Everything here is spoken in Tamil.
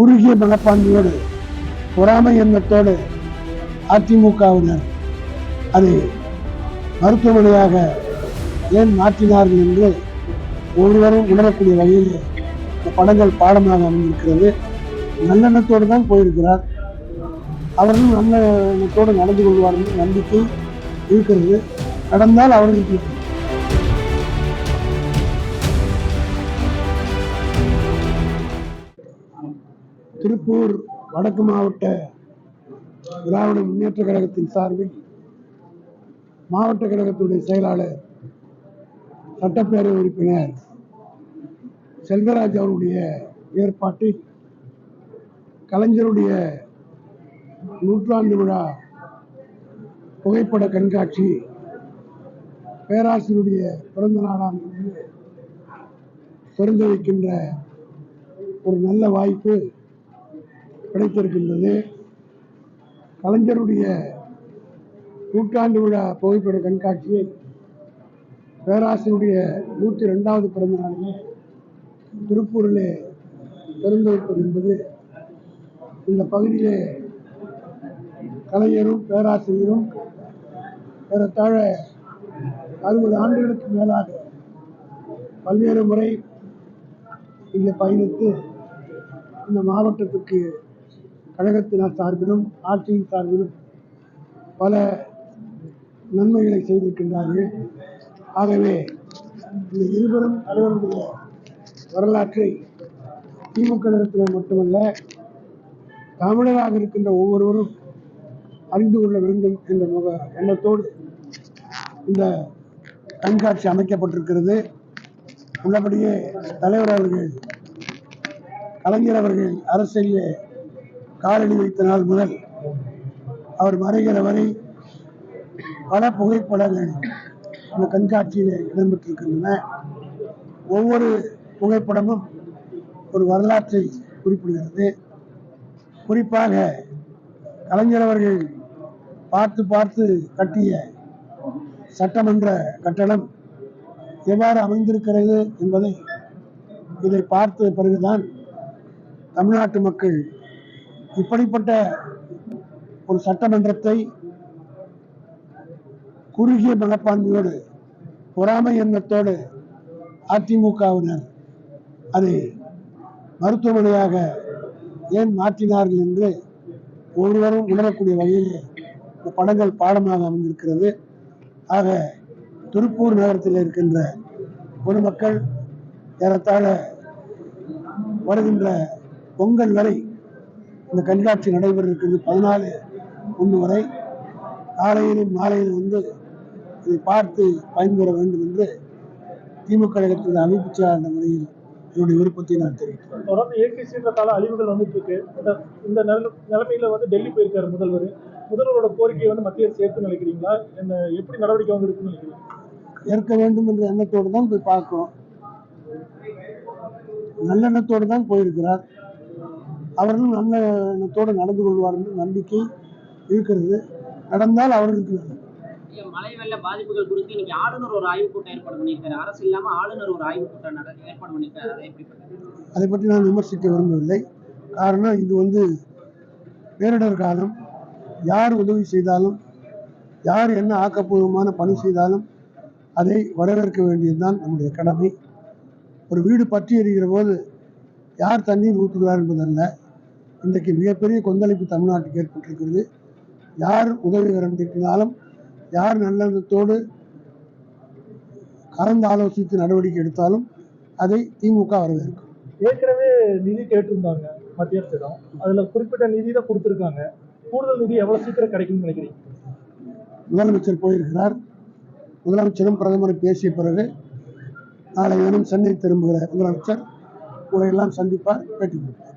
குறுகிய மனப்பான்மையோடு பொறாமை எண்ணத்தோடு அதிமுகவினர் அதை மருத்துவமனையாக ஏன் மாற்றினார்கள் என்று ஒருவரும் உணரக்கூடிய வகையில் இந்த படங்கள் பாடமாக அமைந்திருக்கிறது. நல்லெண்ணத்தோடு தான் போயிருக்கிறார். அவர்களும் நல்ல எண்ணத்தோடு நடந்து கொள்வார் என்று நம்பிக்கை இருக்கிறது. நடந்தால் அவர்களுக்கு திருப்பூர் வடக்கு மாவட்ட திராவிட முன்னேற்ற கழகத்தின் சார்பில் மாவட்ட கழகத்துடைய செயலாளர் சட்டப்பேரவை உறுப்பினர் செல்வராஜ் அவருடைய ஏற்பாட்டில் கலைஞருடைய நூற்றாண்டு விழா புகைப்பட கண்காட்சி பேராசிரியருடைய பிறந்த நாளாம் திறந்து வைக்கின்ற ஒரு நல்ல வாய்ப்பு கிடைத்திருக்கின்றது கலைஞருடைய நூற்றாண்டு விழா புகைப்பட கண்காட்சியை பேராசிரியருடைய நூற்றி ரெண்டாவது பிறந்த நாளிலே திருப்பூரிலே திறந்து வைப்பது என்பது இந்த பகுதியிலே கலைஞரும் பேராசிரியரும் ஏறத்தாழ அறுபது ஆண்டுகளுக்கு மேலாக பல்வேறு முறை இங்கே பயணித்து இந்த மாவட்டத்துக்கு கழகத்தினர் சார்பிலும் ஆட்சியின் சார்பிலும் பல நன்மைகளை செய்திருக்கின்றார்கள். ஆகவே இந்த இருவரும் தலைவருடைய வரலாற்றை திமுக மட்டுமல்ல தமிழராக இருக்கின்ற ஒவ்வொருவரும் அறிந்து கொள்ள வேண்டும் என்ற முக எண்ணத்தோடு இந்த கண்காட்சி அமைக்கப்பட்டிருக்கிறது. உள்ளபடியே தலைவர் அவர்கள் கலைஞர் அவர்கள் அரசியலிலே காலடி வைத்த நாள் முதல் அவர் மறைகிற வரை பல புகைப்படங்கள் இந்த கண்காட்சியில் இடம்பெற்றிருக்கின்றன. ஒவ்வொரு புகைப்படமும் ஒரு வரலாற்றை குறிப்பிடுகிறது. குறிப்பாக கலைஞர் அவர்கள் பார்த்து பார்த்து கட்டிய சட்டமன்ற கட்டடம் எவ்வாறு அமைந்திருக்கிறது என்பதை இதை பார்த்த பிறகுதான் தமிழ்நாட்டு மக்கள் இப்படிப்பட்ட ஒரு சட்டமன்றத்தை குறுகிய மனப்பான்மையோடு பொறாமை எண்ணத்தோடு அதிமுகவினர் அதை மருத்துவமனையாக ஏன் மாற்றினார்கள் என்று ஒருவரும் உணரக்கூடிய வகையில் இந்த படங்கள் பாடமாக அமைந்திருக்கிறது. ஆக திருப்பூர் நகரத்தில் இருக்கின்ற பொதுமக்கள் ஏறத்தாழ வருகின்ற பொங்கல் வரை இந்த கண்காட்சி நடைபெற இருக்கிறது பதினாலு ஒன்று வரை. காலையிலும் மாலையிலும் வந்து இதை பார்த்து பயன்பெற வேண்டும் என்று திமுக கழகத்தின் அமைப்பு செயலாளர் முறையில் என்னுடைய விருப்பத்தை நான் தெரிவிக்கிறேன். தொடர்ந்து இயற்கை சீற்றத்தால அழிவுகள் வந்துட்டு இருக்கு. இந்த இந்த நில- நிலைமையில வந்து டெல்லி போயிருக்காரு முதல்வர். முதல்வரோட கோரிக்கையை வந்து மத்திய அரசு ஏற்று நினைக்கிறீங்களா என்ன எப்படி நடவடிக்கை வந்து இருக்குன்னு நினைக்கிறீங்க? ஏற்க வேண்டும் என்ற எண்ணத்தோடு தான் போய் பார்க்கிறோம். நல்லெண்ணத்தோடு தான் போயிருக்கிறார். அவர்களும் நல்ல எண்ணத்தோடு நடந்து கொள்வார் என்று நம்பிக்கை இருக்கிறது. நடந்தால் அவர்களுக்கு மழை வெள்ள பாதிப்புகள் குறித்து இன்னைக்கு ஆளுநர் ஒரு ஆய்வுக் கூட்டம் ஏற்பாடு பண்ணியிருக்காரு. அரசு இல்லாம ஆளுநர் ஒரு ஆய்வுக் கூட்டம் ஏற்பாடு பண்ணியிருக்காரு. அதை பற்றி நான் விமர்சிக்க விரும்பவில்லை. காரணம் இது வந்து பேரிடர் காலம். யார் உதவி செய்தாலும் யார் என்ன ஆக்கப்பூர்வமான பணி செய்தாலும் அதை வரவேற்க வேண்டியதுதான் நம்முடைய கடமை. ஒரு வீடு பற்றி எரிகிற போது யார் தண்ணீர் ஊற்றுகிறார் என்பதல்ல இன்றைக்கு மிகப்பெரிய கொந்தளிப்பு தமிழ்நாட்டுக்கு ஏற்பட்டிருக்கிறது. யார் உதவிகரம் திட்டினாலும் யார் நல்லெண்ணத்தோடு கலந்து ஆலோசித்து நடவடிக்கை எடுத்தாலும் அதை திமுக வரவேற்கும். ஏற்கனவே நிதி கேட்டிருந்தாங்க மத்திய அரசிடம். அதுல குறிப்பிட்ட நிதி தான் கொடுத்துருக்காங்க. கூடுதல் நிதி எவ்வளவு சீக்கிரம் கிடைக்கும்னு நினைக்கிறீங்க? முதலமைச்சர் போயிருக்கிறார். முதலமைச்சரும் பிரதமரும் பேசிய பிறகு நாளை தினம் சென்னை திரும்புகிற முதலமைச்சர். உங்களை சந்திப்பார் பேட்டி கொடுப்பார்